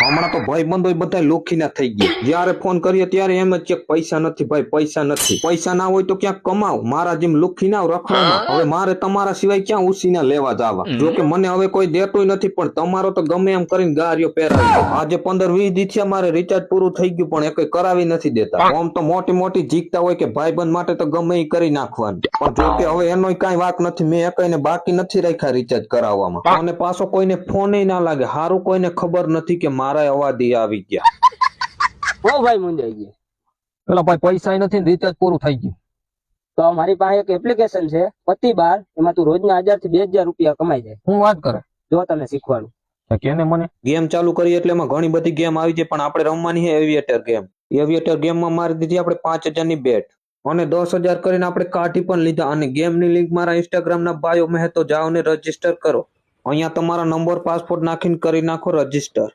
હમણાં તો ભાઈ બંધો બધા લોખીના થઈ ગયા. જયારે ફોન કરીએ ત્યારે એમ જ છે કે પૈસા નથી ભાઈ પૈસા નથી. પૈસા ના હોય તો ક્યાંક કમાવ? મારા જેમ લુખી ના રખડવામાં હવે મારે તમારા સિવાય ક્યાં ઉસીના લેવા જવા? જો કે મને હવે કોઈ દેતું નથી પણ તમારો તો ગમે એમ કરીને ગાર્યો પહેરાવી આજે પંદર વીસ દિવસે મારે રિચાર્જ પૂરું થઈ ગયું પણ એ કઈ કરાવી નથી દેતા. આમ તો મોટી મોટી જીકતા હોય કે ભાઈ બંધ માટે તો ગમે એ કરી નાખવાનું. પણ જો કે હવે એનો કઈ વાત નથી મેં એકઈને બાકી નથી રાખ્યા રિચાર્જ કરાવવામાં. અને પાછો કોઈને ફોન ના લાગે. સારું કોઈને ખબર નથી કે મારા અવાદી આવી ગયા. ઓ ભાઈ મુંજાઈ ગયા પેલા ભાઈ પૈસા નથી રિચાર્જ પૂરું થઈ ગયું. તો મારી પાસે એક એપ્લિકેશન છે પતિ બાર એમાં તું રોજના હજારથી બે હજાર રૂપિયા કમાઈ જાય. હું વાત કરે. જો તને શીખવાનું. કેને મને? ગેમ ચાલુ કરી એટલે એમાં ઘણી બધી ગેમ આવી છે પણ આપણે રમવાની છે એવિએટર ગેમ એવિએટર ગેમમાં મારી દીધી આપણે પાંચ હજારની બેટ અને દસ હજાર કરીને આપણે કાઢી પણ લીધા. અને ગેમની લિંક મારા ઇન્સ્ટાગ્રામ ના બાયો મેં તો જાઓ ને રજિસ્ટર કરો. અહીંયા તમારા નંબર પાસપોર્ટ નાખીને કરી નાખો રજિસ્ટર